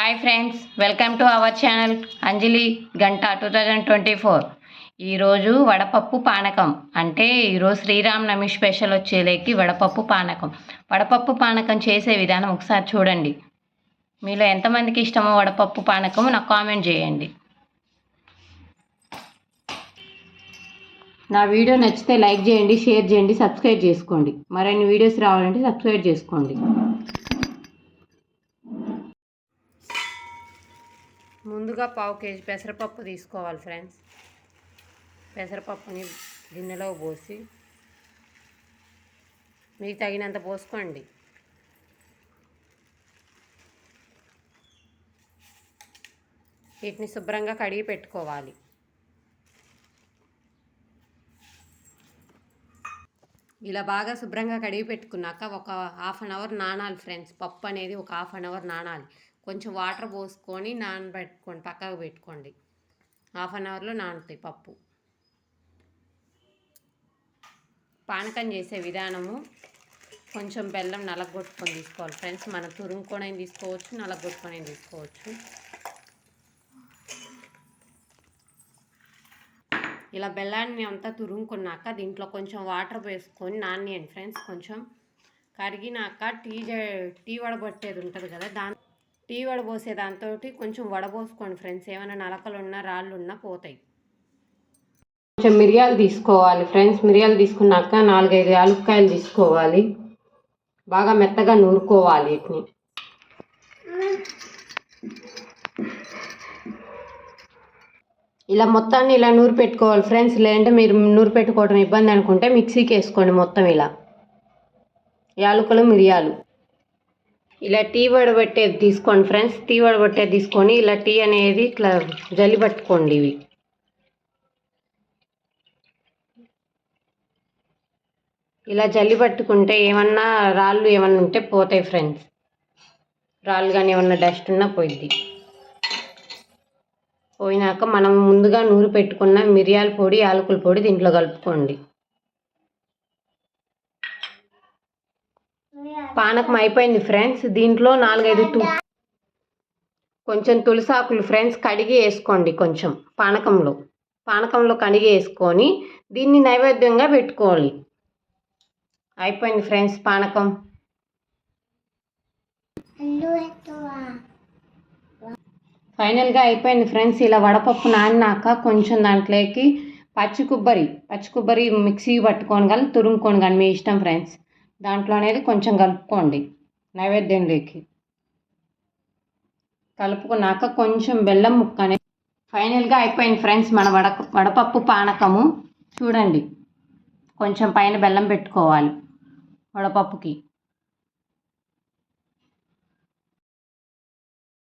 Hi friends welcome to our channel Anjali గంట two thousand twenty four ఈరోజు వడపప్పు పానకం అంటే ఈరోజు శ్రీరామనవమి స్పెషల్ వచ్చేలేకి వడపప్పు పానకం. వడపప్పు పానకం చేసే విధానం ఒకసారి చూడండి. మీలో ఎంతమందికి ఇష్టమో వడపప్పు పానకం నాకు కామెంట్ చేయండి. నా వీడియో నచ్చితే లైక్ చేయండి షేర్ చేయండి సబ్స్క్రైబ్ చేసుకోండి. మరిన్ని వీడియోస్ రావాలంటే సబ్స్క్రైబ్ చేసుకోండి. ముందుగా పావు కేజీ పెసరపప్పు తీసుకోవాలి ఫ్రెండ్స్. పెసరపప్పుని గిన్నెలో పోసి మీకు తగినంత పోసుకోండి. వీటిని శుభ్రంగా కడిగి పెట్టుకోవాలి. ఇలా బాగా శుభ్రంగా కడిగి పెట్టుకున్నాక ఒక హాఫ్ అన్ అవర్ నానాలి ఫ్రెండ్స్. పప్పు అనేది ఒక హాఫ్ అన్ అవర్ నానాలి. కొంచెం వాటర్ పోసుకొని నానబెట్టుకోండి పక్కకు పెట్టుకోండి. హాఫ్ అన్ అవర్లో నానుతాయి పప్పు. పానకం చేసే విధానము కొంచెం బెల్లం నలగొట్టుకొని తీసుకోవాలి. ఫ్రెండ్స్ మనం తురుముకొని తీసుకోవచ్చు నలగొట్టుకొని తీసుకోవచ్చు. ఇలా బెల్లాన్ని అంతా తురుముకున్నాక దీంట్లో కొంచెం వాటర్ వేసుకొని నానియండి ఫ్రెండ్స్ కొంచెం. కరిగినాక టీ టీ వడబట్టేది ఉంటుంది కదా దాని టీ వడబోసే దాంతో కొంచెం వడబోసుకోండి ఫ్రెండ్స్. ఏమైనా నలకలు ఉన్నా రాళ్ళు ఉన్నా పోతాయి. కొంచెం మిరియాలు తీసుకోవాలి ఫ్రెండ్స్. మిరియాలు తీసుకున్నాక నాలుగైదు యాలుక్కాయలు తీసుకోవాలి. బాగా మెత్తగా నూరుకోవాలి వీటిని. ఇలా మొత్తాన్ని ఇలా నూరు పెట్టుకోవాలి ఫ్రెండ్స్. లేదంటే మీరు నూరు పెట్టుకోవడం ఇబ్బంది అనుకుంటే మిక్సీకి వేసుకోండి మొత్తం ఇలా. యాలకులు మిరియాలు. ఇలా టీ వడబట్టేది తీసుకోండి ఫ్రెండ్స్. టీ వడబట్టేది తీసుకొని ఇలా టీ అనేది ఇట్లా జల్లి పట్టుకోండి ఇవి. ఇలా జల్లి పట్టుకుంటే ఏమన్నా రాళ్ళు ఏమన్నా ఉంటే పోతాయి ఫ్రెండ్స్. రాళ్ళు కానీ ఏమన్నా డస్ట్ ఉన్నా పోయిద్ది. పోయినాక మనం ముందుగా నూరు పెట్టుకున్న మిరియాల పొడి యాలకుల పొడి దీంట్లో కలుపుకోండి. పానకం అయిపోయింది ఫ్రెండ్స్. దీంట్లో నాలుగైదు తు కొంచెం తులసాకులు ఫ్రెండ్స్ కడిగి వేసుకోండి కొంచెం పానకంలో. పానకంలో కడిగి వేసుకొని దీన్ని నైవేద్యంగా పెట్టుకోవాలి. అయిపోయింది ఫ్రెండ్స్ పానకం. ఫైనల్గా అయిపోయింది ఫ్రెండ్స్. ఇలా వడపప్పు నానినాక కొంచెం దాంట్లోకి పచ్చి కొబ్బరి పచ్చి కొబ్బరి మిక్సీ పట్టుకొని కానీ తురుముకొని కానీ మీ ఇష్టం ఫ్రెండ్స్. దాంట్లో అనేది కొంచెం కలుపుకోండి. నైవేద్యంలోకి కలుపుకున్నాక కొంచెం బెల్లం ముక్క అనేది ఫైనల్గా అయిపోయింది ఫ్రెండ్స్ మన వడ వడపప్పు పానకము. చూడండి. కొంచెం పైన బెల్లం పెట్టుకోవాలి. వడపప్పుకి.